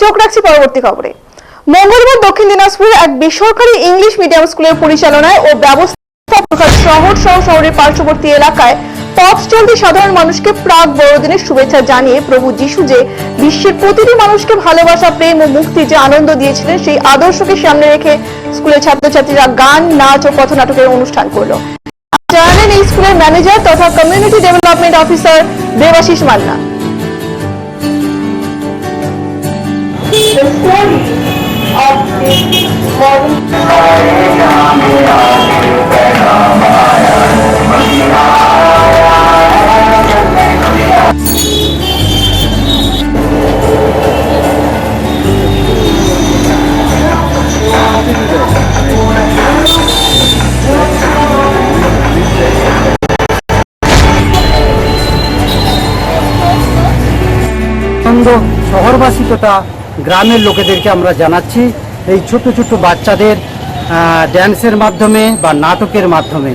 চোখ রাখছি পরবর্তী খবরে। মঙ্গলবার দক্ষিণ দিনাজপুরে এক বেসরকারি ইংলিশ মিডিয়াম স্কুলের পরিচালনায় ও ব্যবস্থাপনার শহর সহ শহরের পার্শ্ববর্তী এলাকায় পথ চলতি সাধারণ মানুষকে প্রাক বড়দিনের শুভেচ্ছা জানিয়ে প্রভু যিশু যে বিশ্বের প্রতিটি মানুষকে ভালোবাসা, প্রেম ও মুক্তি যে আনন্দ দিয়েছিলেন, সেই আদর্শকে সামনে রেখে স্কুলের ছাত্রছাত্রীরা গান, নাচ ও পথনাটকের অনুষ্ঠান করল। জানালেন এই স্কুলের ম্যানেজার তথা community development officer Debashis Manna. the story of this modern আনন্দ শহরবাসী তথা গ্রামের লোকেদেরকে আমরা জানাচ্ছি, এই ছোট ছোট বাচ্চাদের ড্যান্সের মাধ্যমে বা নাটকের মাধ্যমে।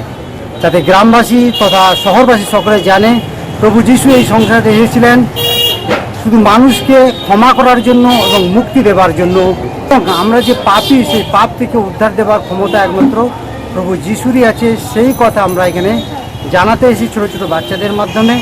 যাতে গ্রামবাসী তথা শহরবাসী সকলে জানে, প্রভু যিশু এই সংসারে এসেছিলেন। শুধু মানুষকে ক্ষমা করার জন্য এবং মুক্তি দেবার জন্য। এবং আমরা যে পাপি, সেই পাপ থেকে উদ্ধার দেবার ক্ষমতা একমাত্র প্রভু যিশুরই আছে, সেই কথা আমরা এখানে জানাতে এসেছি ছোট ছোট বাচ্চাদের মাধ্যমে।